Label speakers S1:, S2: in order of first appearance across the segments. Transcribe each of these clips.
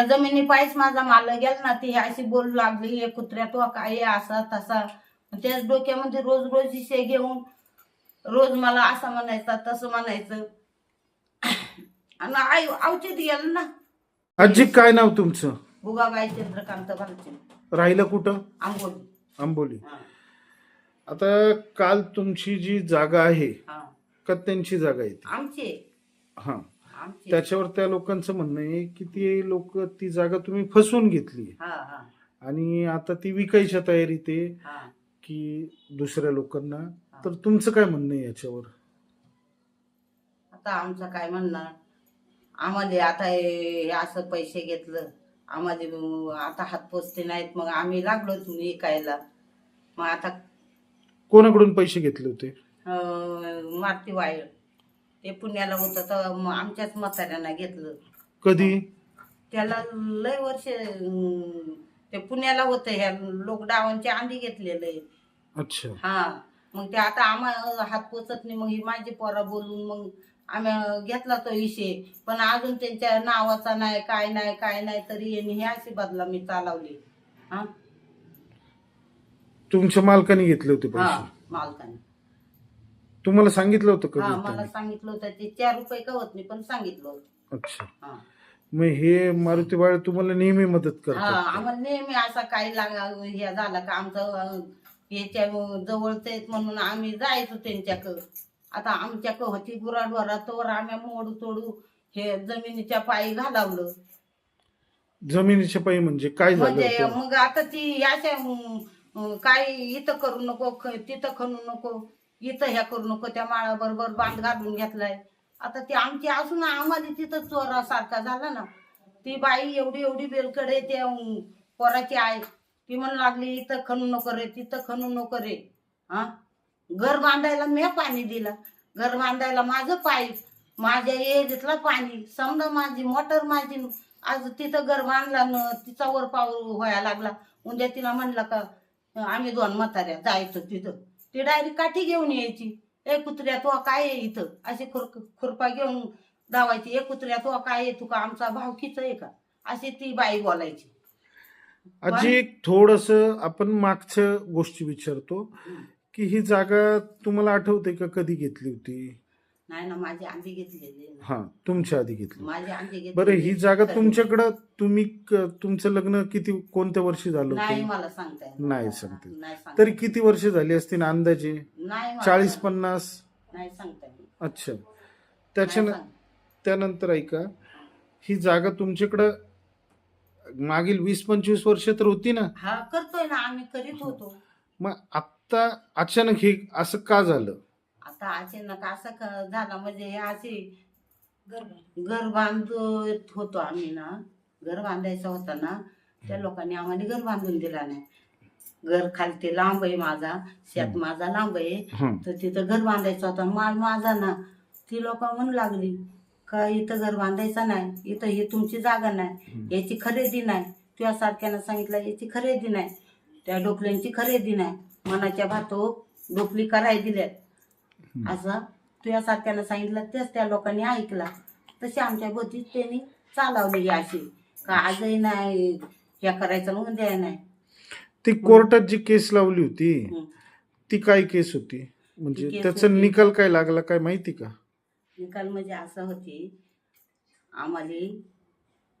S1: ह्या जमिनी पायीच माझा माल गेला ना ती अशी बोलू लागली हे कुत्र्या तो काय असा तसा. त्याच डोक्यामध्ये रोज रोज विषय घेऊन रोज मला असं म्हणायचं तसं म्हणायचं. आणि आई औचित गेलं ना.
S2: आजी काय नाव तुमचं?
S1: बुगाबाई चंद्रकांत भालचे
S2: राहिलं कुठं?
S1: आंबोली.
S2: आंबोली.
S1: हा,
S2: आता काल तुमची जी जागा आहे
S1: हा.
S2: का त्यांची जागा आहे?
S1: आमचे?
S2: हा.
S1: आमचे.
S2: त्याच्यावर त्या लोकांचं म्हणणं आहे की ती लोक ती जागा तुम्ही फसवून घेतली
S1: हा हा.
S2: आणि आता ती विकायच्या तयारीत आहे
S1: हा.
S2: की दुसऱ्या लोकांना. तर तुमचं काय म्हणणं आहे याच्यावर?
S1: आता आमचं काय म्हणणार आम्हाला आता हे हे असं पैसे घेतलं. आम्हाला आता हात पोचते नाहीत. मग आम्ही लागलो तुम्ही ऐकायला मग आता
S2: कोणाकडून पैसे घेतले होते?
S1: अं, मारुती वायर ते पुण्याला होतं तर आमच्याच म्हाताऱ्यांना घेतलं.
S2: कधी?
S1: त्याला लय वर्ष अं, ते पुण्याला होतं ह्या लॉकडाऊनच्या आधी घेतलेलं. आहे
S2: अच्छा.
S1: हा. मग ते आता आम्हाला हात पोचत नाही मग ही माझी पोरा बोलून मग आम्ही घेतला तो विषय. पण अजून त्यांच्या नावाचा नाही काय नाही काय नाही तरी यांनी हे अशी बदला मी चालवली. हा?
S2: तुमच्या मालकाने घेतले होते
S1: हा मालकाने.
S2: तुम्हाला सांगितलं होतं
S1: हा
S2: का
S1: मला? सांगितलं होतं. ते चार रुपये का होत नाही पण सांगितलं होतं.
S2: अच्छा.
S1: हा.
S2: मग हे मारुती बाळ तुम्हाला नेहमी मदत
S1: हा
S2: करतात?
S1: आम्हाला नेहमी असा काही लाग हे झाला का आमचं अं, याच्या जवळच आहेत म्हणून आम्ही जायचो त्यांच्याकडं. आता आमच्याकडं होती गुराढोरा तोवर आम्ही मोडू तोडू हे जमिनीच्या पायी घालावलं.
S2: जमिनीच्या पायी म्हणजे काय झालं
S1: म्हणजे
S2: होतं?
S1: मग आता ती अशा अं, अं, काही इथं करू नको ख- तिथं खणू नको. इथं ह्या करू नको त्या माळाबरोबर बांध घालून घेतलाय. आता ती आमची असून आम्हाला तिथं चोरासारखा झाला ना. ती बाई एवढी एवढी बेलकडे त्या पोराची आहे ती म्हणू लागली इथं खणू नको रे तिथं खणू नको रे. हा? घर बांधायला मी पाणी दिलं. घर बांधायला माझं पाईप माझ्या एरीतलं पाणी. समजा माझी मोटर माझी आज तिथं घर बांधला न तिचा वर पाऊल व्हायला लागला. उद्या तिला म्हणलं का आम्ही दोन म्हाताऱ्या जायचं तिथं. ती डायरेक्ट काठी घेऊन यायची. ए कुत्र्या तो काय आहे इथं? अशी खुर खुरपा घेऊन धावायची. ए कुत्र्या तो काय आहे? तू का आमचा भावकीच आहे का? अशी ती बाई बोलायची.
S2: आजी एक थोडस आपण मागच्या गोष्टी विचारतो. की ही जागा तुम्हाला आठवते का कधी घेतली होती?
S1: नाही ना माझी आंधी घेतलेली.
S2: हा तुमच्या आधी घेतली.
S1: माझी आंधी घेतली
S2: बरं ही जागा तुमच्याकडं तुम्ही क- तुमचं लग्न किती कोणत्या वर्षी झालं
S1: नाही
S2: होतं
S1: मला सांगता येत
S2: नाही सांगते.
S1: नाही सांगता
S2: तरी किती वर्ष झाली असतील अंदाजे?
S1: नाही मला
S2: चाळीस पन्नास?
S1: नाही सांगता येत.
S2: अच्छा.
S1: नाही
S2: त्याच्या. त्यानंतर ऐका ही जागा तुमच्याकडं मागील वीस पंचवीस वर्ष तर होती ना?
S1: हा करतोय ना आम्ही करीत होतो.
S2: मग आत्ता अचानक हे असं का झालं?
S1: आता अचानक असं क- झालं म्हणजे हे असे घर बांधत होतो आम्ही ना. घर बांधायचं होतं ना. त्या लोकांनी आम्हाला घर बांधून दिला नाही. घर खालते लांब आहे माझा. शेत माझा लांब आहे. तर तिथं घर बांधायचं होतं. माल माझा ना. ती लोक म्हणू लागली का इथं घर बांधायचं नाही? इथं ही तुमची जागा नाही. याची खरेदी नाही. तुझ्या सारख्यानं सांगितलं याची खरेदी नाही. त्या डोकल्यांची खरेदी नाही. मनाच्या भातो डोकली कराय दिल्यात. असं तुझ्या सारख्यानं सांगितलं तेच त्या लोकांनी ऐकला. तशी आमच्या भोवती त्यांनी चालवली अशी. का आजही नाही ह्या करायचं म्हणून द्याय नाही.
S2: ती कोर्टात जी केस लावली होती
S1: हं.
S2: ती काय केस होती? म्हणजे
S1: केस
S2: त्याचा
S1: होती-
S2: निकाल काय लागला काय माहिती का?
S1: निकाल म्हणजे असं होती आम्हाला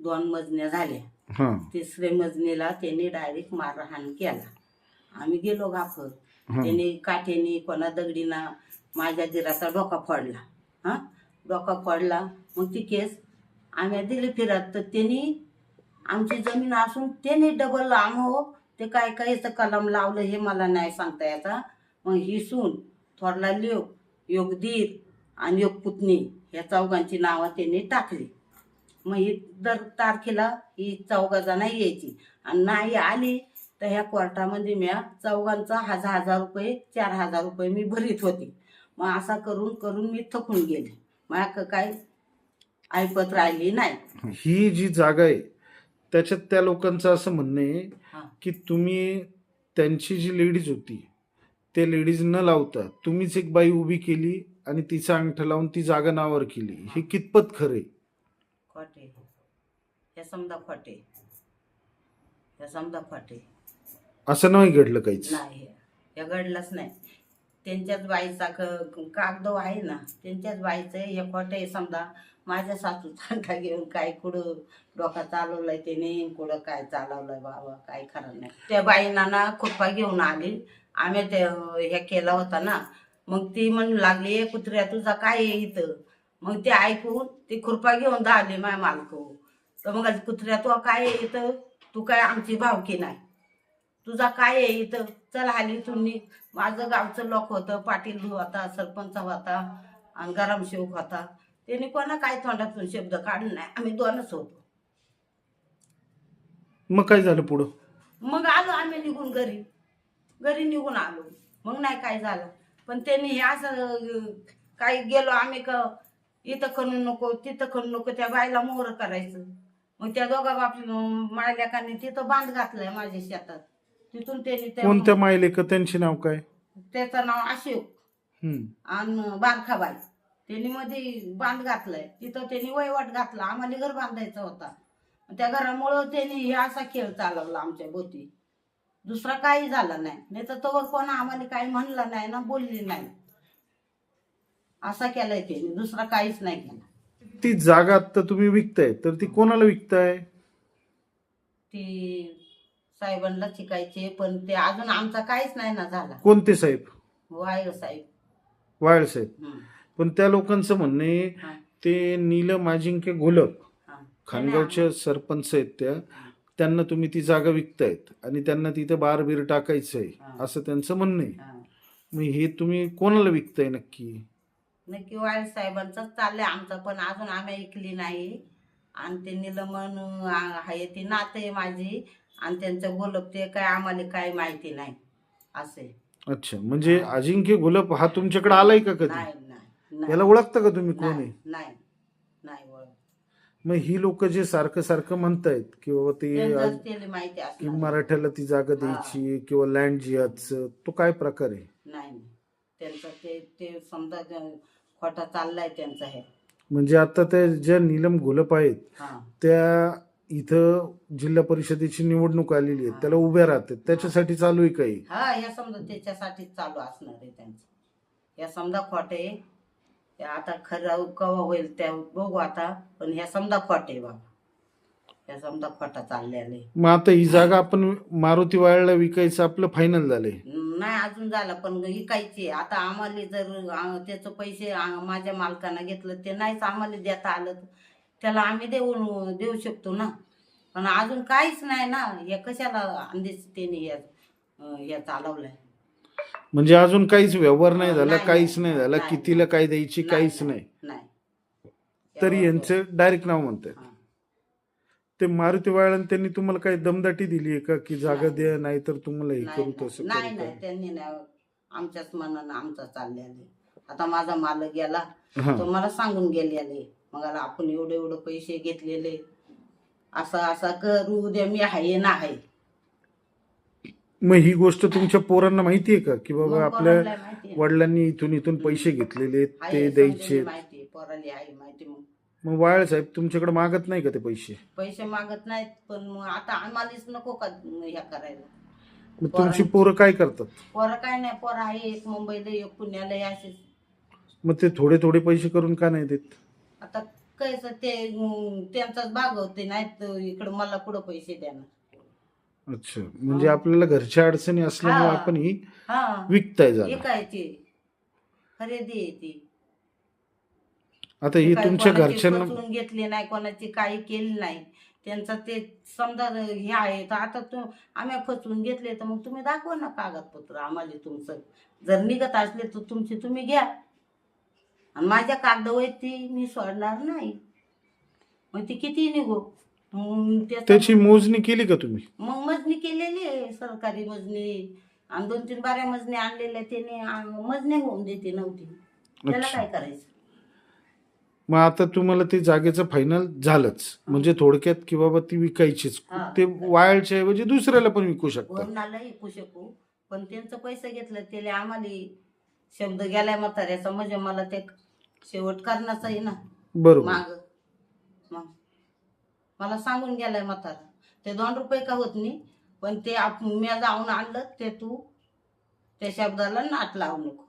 S1: दोन मजण्या झाल्या.
S2: हा.
S1: तिसरे मजनीला त्यांनी डायरेक्ट मारहाण केला. आम्ही गेलो गाफर
S2: हा.
S1: त्यांनी काठ्यानी कोणा दगडीना माझ्या दिराचा डोका फोडला. हा? डोका फोडला. मग ती केस आम्ही दिली फिरत. तर त्यांनी आमची जमीन असून त्यांनी डबल आम हो ते काय काय कलम लावलं हे मला नाही सांगता याचा मग ही सून थोरला ल्योक योगधीर आणि योग पुतणी ह्या चौघांची नावं त्यांनी टाकली. मग ही दर तारखेला ही चौघा जण यायची. आणि नाही आली तर ह्या कोर्टामध्ये मी चौघांचा हजार हजार रुपये चार हजार रुपये मी भरीत होती. मग असा करून करून मी थकून गेले. मग काय ऐपत राहिली नाही.
S2: ही जी जागा आहे त्याच्यात त्या लोकांचं असं म्हणणं आहे. की तुम्ही त्यांची जी लेडीज होती त्या लेडीज न लावता तुम्हीच एक बाई उभी केली आणि तिचा अंगठा लावून ती जागा नावावर केली. हे कितपत खरं
S1: खोटे. हे समजा खोटे. हे समजा खोटे.
S2: असं नाही घडलं काहीच.
S1: नाही हे घडलंच नाही. त्यांच्याच बाईचा क- कागद आहे ना त्यांच्याच बाईचं हे खोटं आहे समजा. माझ्या सासू चांगला घेऊन काय कुठं डोका चालवलाय त्याने कुठं काय चालवलंय बाबा काय खरं नाही. त्या बाईंना ना खुरपा घेऊन आली. आम्ही ते हे केला होता ना मग ती म्हणू लागली "ए कुत्र्या तुझा काय आहे इथं? मग ते ऐकून ती खुरपा घेऊन धावली माय मालक. तर मग कुत्र्या तू काय आहे इथं? तू काय आमची भावकी नाही? तुझा काय आहे इथं? चल हाली तुम्ही माझं गावचं लोक होतं पाटील होता सरपंच होता आणि गरमसेवक होता. त्यांनी कोणा काय तोंडातून शब्द काढून नाही. आम्ही दोनच होतो.
S2: मग काय झालं पुढं?
S1: मग आलो आम्ही निघून घरी. घरी निघून आलो. मग नाही काय झालं. पण त्यांनी हे असं काही गेलो आम्ही क इथं करू नको तिथं करू नको त्या बाईला मोर करायचं. मग त्या दोघा बाप मायलेकांनी तिथं बांध घातलाय माझ्या शेतात. तिथून त्यांनी त्या-
S2: कोणत्या मायले का? त्यांचे नाव काय?
S1: त्याचं नाव अशोक.
S2: हम्म.
S1: आणि बारखाबाई. त्यांनी मध्ये बांध घातलाय. तिथं त्यांनी वहिवाट घातला. आम्हाला घर बांधायचा होता. त्या घरामुळं त्यांनी हे असा खेळ चालवला आमच्या भोवती. दुसरा काही झाला नाही. नाही तर तोवर कोण आम्हाला काही म्हणलं नाही ना बोलली नाही. असा केलाय त्यांनी. दुसरा काहीच नाही केला.
S2: ती जागा आता तुम्ही विकताय. तर ती कोणाला विकताय?
S1: ती साहेबांना शिकायचे पण ते अजून आमचा काहीच नाही ना झाला.
S2: कोणते साहेब?
S1: वाय साहेब.
S2: वायल साहेब. पण त्या लोकांचं म्हणणं आहे ते नीलम अजिंक्य घोलप
S1: हा.
S2: खानगावचे सरपंच आहेत त्या. त्यांना तुम्ही ती जागा विकतायत आणि त्यांना तिथे बार बीर टाकायचं आहे. असं त्यांचं म्हणणं आहे.
S1: हा.
S2: मग हे तुम्ही कोणाला विकताय नक्की?
S1: नक्की वाईल साहेबांचंच चाललंय आमचं पण अजून आम्ही ऐकली नाही. आणि ते निलमन आहे ती नात आहे माझी. आणि त्यांचं बोलप ते काय आम्हाला काही माहिती नाही. असे
S2: अच्छा म्हणजे अजिंक्य घोलप हा तुमच्याकडे आलाय का कधी?
S1: नाही नाही.
S2: याला ओळखता का तुम्ही कोण?
S1: नाही
S2: आहे
S1: नाही नाही ओळख.
S2: मग ही लोक जे सारखं सारखं म्हणतायत की बाबा ते
S1: त्यांचंच
S2: आज-
S1: त्याला माहिती
S2: की
S1: असणार
S2: मराठ्याला ती जागा द्यायची किंवा लँड जिहादचं तो काय प्रकार आहे?
S1: नाही नाही. त्यांचं ते ते समजा ज- खोटा चाललाय त्यांचा हे.
S2: म्हणजे आता त्या ज्या नीलम घोलप आहेत त्या इथं जिल्हा परिषदेची निवडणूक आलेली आहे त्याला उभ्या राहतात. त्याच्यासाठी चालू आहे काही?
S1: हा या समजा त्याच्यासाठी चालू असणार आहे त्यांचं. या समजा खोटे आता खरं कवा होईल त्या बघू आता. पण ह्या समजा खोटे बाबा. ह्या समजा खोटा चाललेले
S2: मग आता ही जागा आपण मारुती वाळला विकायचं आपलं फायनल झालंय.
S1: नाही अजून झालं पण विकायची. आता आम्हाला जर त्याचं पैसे माझ्या मालकानं घेतलं ते नाहीच आम्हाला देता आलं त्याला आम्ही देऊ देऊ शकतो ना. पण अजून काहीच नाही ना. हे कशाला अंदेश त्याने हे चालवलंय?
S2: म्हणजे अजून काहीच व्यवहार नाही झाला काहीच
S1: नाही,
S2: झाला. कितीला काय द्यायची काहीच नाही
S1: नाही.
S2: तरी यांचं डायरेक्ट नाव म्हणतात. ते मारुती वाळन त्यांनी तुम्हाला काही दमदाटी दिली आहे का? की जागा. द्या नाही तर तुम्हाला हे
S1: नाही
S2: करू तसं
S1: नाही
S2: करू
S1: नाही? त्यांनी नाही आमच्याच मनानं आमचं चाललेलं आता माझा मालक गेला
S2: हा.
S1: तो मला सांगून गेलेले मग आला आपण एवढे एवढे पैसे घेतलेले. असं असं करू उद्या मी आहे ना आहे.
S2: मग ही गोष्ट तुमच्या पोरांना माहिती आहे का? की बाबा
S1: मग
S2: आपल्या
S1: पोराला माहिती आहे.
S2: वडिलांनी इथून इथून पैसे घेतलेले आहेत,
S1: आहे,
S2: ते द्यायचे
S1: माहिती आहे, पोराली आहे माहिती मग
S2: मग वाळ साहेब तुमच्याकडे मागत नाही का ते पैसे?
S1: पैसे मागत नाहीत पण मग आता आम्हालाच नको का ह्या करायला?
S2: मग तुमची पोरं काय करतात?
S1: पोरं काय नाही पोरं आहे एक मुंबईला एक पुण्याला आहे असेच
S2: मग ते थोडे थोडे पैसे करून का नाही देत?
S1: आता कसं ते अं, त्यांचाच भाग होते नाहीत इकडं मला पुढं पैसे देणार?
S2: अच्छा म्हणजे आपल्याला घरच्या अडचणी असल्यामुळे
S1: हा.
S2: आपण ही
S1: हा.
S2: विकताय जागा
S1: विकायची. खरेदी आहे ती.
S2: आता ही
S1: काही
S2: तुमच्या
S1: कोणाची
S2: घरच्यांना
S1: फसवून घेतली नाही कोणाची काही केली नाही. त्यांचं ते समजा हे आहे तर आता तू आम्ही फसवून घेतले तर मग तुम्ही दाखवा ना कागदपत्र आम्हाला तुमचं. जर निघत असले तर तुमची तुम्ही घ्या. आणि माझ्या कागदावर ती मी सोडणार नाही. मग ती किती निघो? मग त्याचं-
S2: त्याची मोजणी केली का तुम्ही?
S1: मग मजनी केलेली आहे सरकारी मजनी आणि दोन तीन बाऱ्या मजनी आणलेल्या त्याने आ- मजनी होऊन देते नव्हती. त्याला
S2: अच्छा.
S1: काय करायचं?
S2: मग आता तुम्हाला ते जागेचं फायनल झालंच. म्हणजे थोडक्यात की बाबा ती विकायचीच.
S1: हा.
S2: ते वाळच्या ऐवजी दुसऱ्याला पण विकू शकता
S1: वरणाला ऐकू शकू. पण त्यांचं पैसे घेतलं त्याला आम्हाला शब्द गेलाय म्हाताऱ्याचा. म्हणजे मला ते शेवट करण्याचा आहे ना.
S2: बरोबर.
S1: माग. मग. मला सांगून गेलाय म्हातारा. ते दोन रुपये का होत नाही पण ते आप मी जाऊन आणलं ते तू त्या शब्दाला नाट लावू नको.